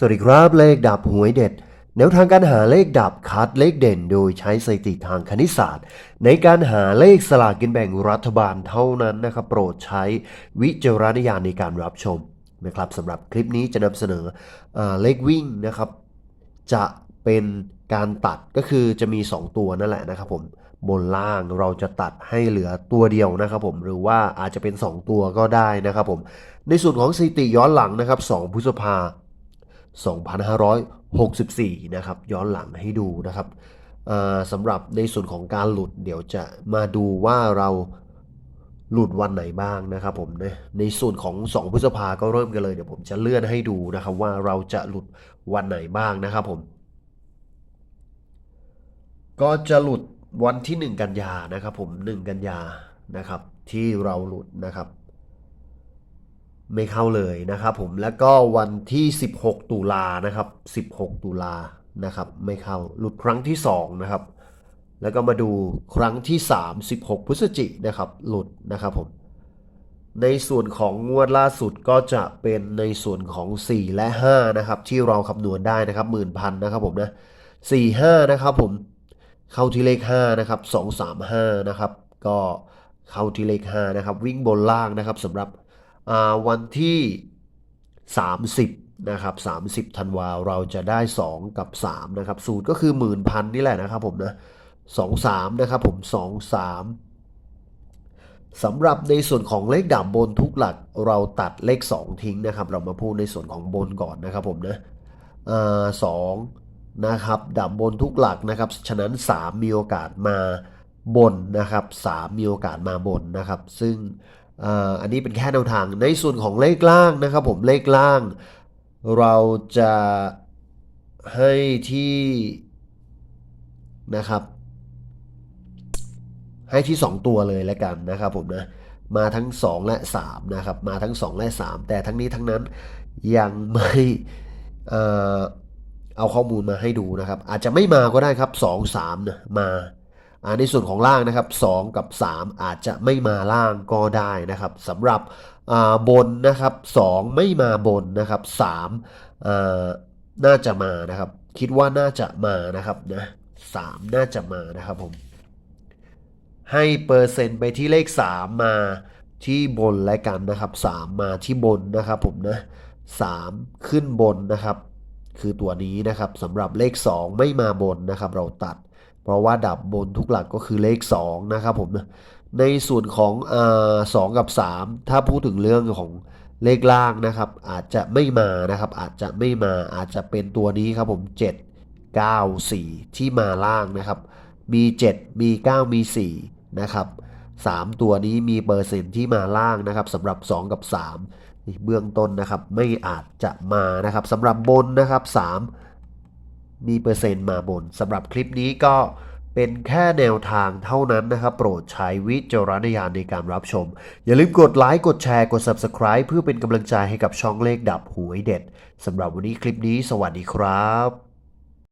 สวัสดีครับเลขดับหวยเด็ด แนวทางการหาเลขดับคัดเลขเด่นโดยใช้สถิติทางคณิตศาสตร์ ในการหาเลขสลากกินแบ่งรัฐบาลเท่านั้นนะครับ โปรดใช้วิจารณญาณในการรับชมนะครับสำหรับคลิปนี้จะนำเสนออเลขวิ่งนะครับ จะเป็นการตัดก็คือจะมี 2 ตัวนั่นแหละนะครับผมบนล่างเราจะตัดให้เหลือตัวเดียวนะครับผมหรือว่าอาจจะเป็น 2 ตัวก็ได้นะครับผมในส่วนของสถิติย้อนหลังนะครับ 2 พฤษภา 2564 นะครับ ย้อนหลังให้ดูนะครับสำหรับในส่วนของการหลุดเดี๋ยวจะมาดูว่าเราหลุดวันไหนบ้างนะครับผมนะในส่วนของ 2 พฤษภาก็เริ่มกันเลยเดี๋ยวผมจะเลื่อนให้ดูนะครับว่าเราจะหลุดวันไหนบ้างนะครับผม ก็จะหลุดวันที่ 1 กันยานะครับผม 1 กันยานะครับที่เราหลุดนะครับ ไม่เข้าเลยนะครับผมแล้วก็วันที่ 16 ตุลานะครับ 16 ตุลานะครับไม่เข้าหลุดครั้งที่2นะครับแล้วก็มาดูครั้งที่3 16พฤศจิกนะครับหลุดนะครับผมในส่วนของงวดล่าสุดก็จะเป็นในส่วนของ 4 และ5นะครับที่เราคำนวณได้นะครับหมื่นพันนะครับผมนะ4 5นะครับผมเข้าที่เลข5นะครับ2 3 5นะครับก็เข้าที่เลข5นะครับวิ่งบนล่างนะครับสำหรับ วันที่ 30 นะครับ 30ธันวาเราจะได้ 2 กับ 3 นะครับ สูตรก็คือหมื่นพันนี่แหละนะครับผมนะ2 3นะครับผม2 3สำหรับในส่วนของเลขดับบนทุกหลักเราตัดเลข 2 ทิ้งนะครับ เรามาพูดในส่วนของบนก่อนนะครับผมนะสองนะครับดับบนทุกหลักนะครับฉะนั้น 3 มีโอกาสมาบนนะครับ3มีโอกาสมาบนนะครับ ซึ่ง อันนี้เป็นแค่แนวทางในส่วนของเลขล่างนะครับผมเลขล่าง เราจะให้ที่นะครับ ให้ที่ 2 ตัวเลยแล้วกันนะครับผมนะมาทั้ง 2 และ 3 นะครับ มาทั้ง 2 และ 3 แต่ทั้งนี้ทั้งนั้นยังไม่เอาข้อมูลมาให้ดูนะครับ อาจจะไม่มาก็ได้ครับ 2 3นะมา ในส่วนของล่างนะครับ 2 กับ 3 อาจจะไม่มาล่างก็ได้นะครับสำหรับบนนะครับ 2 ไม่มาบนนะครับ3น่าจะมานะครับ คิดว่าน่าจะมานะครับนะ3น่าจะมานะครับผม ให้เปอร์เซ็นต์ไปที่เลข 3 มาที่บนและกันนะครับ 3 มาที่บนนะครับผมนะ3ขึ้นบนนะครับ คือตัวนี้นะครับสำหรับเลข 2 ไม่มาบนนะครับ เราตัด เพราะว่าดับบนทุกหลักก็คือเลข 2 นะครับผมในส่วนของสองกับ 3 ถ้าพูดถึงเรื่องของเลขล่างนะครับ อาจจะไม่มานะครับ อาจจะไม่มาอาจจะเป็นตัวนี้ครับผม 7 9 4 ที่มาล่างนะครับ มี 7 มี 9 มี 4 นะครับ 3 ตัวนี้มีเปอร์เซ็นต์ที่มาล่างนะครับสำหรับ 2 กับ 3 เบื้องต้นนะครับ ไม่อาจจะมานะครับสำหรับบนนะครับ 3 มีเปอร์เซ็นต์มาบนสำหรับคลิปนี้ก็เป็นแค่แนวทางเท่านั้นนะครับ โปรดใช้วิจารณญาณในการรับชม อย่าลืมกดไลค์กดแชร์กด Subscribe เพื่อเป็นกำลังใจให้กับช่องเลขดับหวยเด็ดสำหรับวันนี้คลิปนี้สวัสดีครับ